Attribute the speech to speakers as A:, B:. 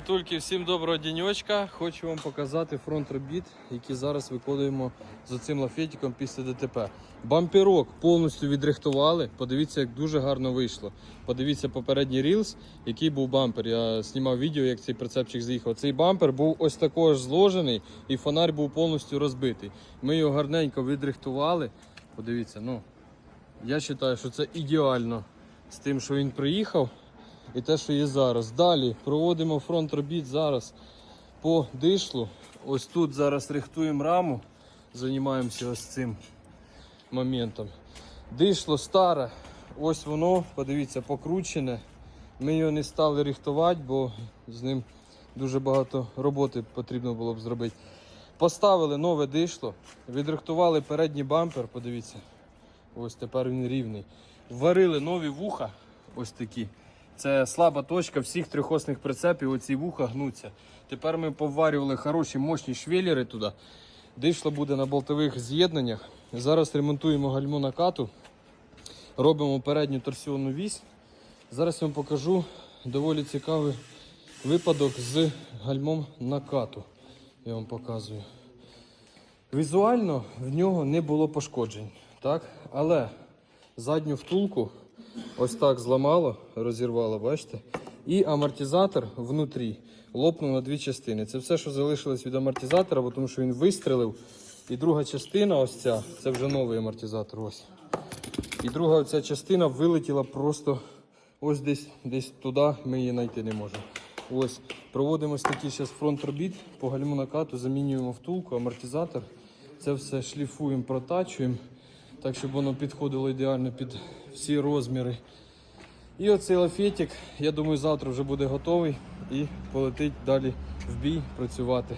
A: Тільки всім доброго денечка. Хочу вам показати фронт робіт, які зараз виконуємо з цим лафетиком після ДТП. Бамперок повністю відрихтували. Подивіться, як дуже гарно вийшло. Подивіться попередній рілс, який був бампер. Я знімав відео, як цей прицепчик з'їхав. Цей бампер був ось також зложений, і фонарь був повністю розбитий. Ми його гарненько відрихтували. Подивіться, ну я вважаю, що це ідеально з тим, що він приїхав і те, що є зараз. Далі проводимо фронт робіт зараз по дишлу. Ось тут зараз рихтуємо раму, займаємося ось цим моментом. Дишло старе, ось воно, подивіться, покручене. Ми його не стали рихтувати, бо з ним дуже багато роботи потрібно було б зробити. Поставили нове дишло, відрихтували передній бампер, подивіться. Ось тепер він рівний. Варили нові вуха, ось такі. Це слаба точка всіх трьохосних прицепів, оці вуха гнуться. Тепер ми поварювали хороші мощні швеллери туди. Дишло буде на болтових з'єднаннях. Зараз ремонтуємо гальму накату, робимо передню торсіонну вісь. Зараз я вам покажу доволі цікавий випадок з гальмом накату. Я вам показую. Візуально в нього не було пошкоджень, так? але задню втулку ось так зламало, розірвало, бачите? І амортизатор внутрі лопнув на дві частини. Це все, що залишилось від амортизатора, бо тому що він вистрелив. І друга частина, ось ця, це вже новий амортизатор. ось. І друга ця частина вилетіла просто ось десь, десь туди, ми її знайти не можемо. Ось, проводимо такий зараз фронт робіт по гальму накату, замінюємо втулку, амортизатор. Це все шліфуємо, протачуємо, так щоб воно підходило ідеально під всі розміри. І оцей лафетик, я думаю, завтра вже буде готовий і полетить далі в бій працювати.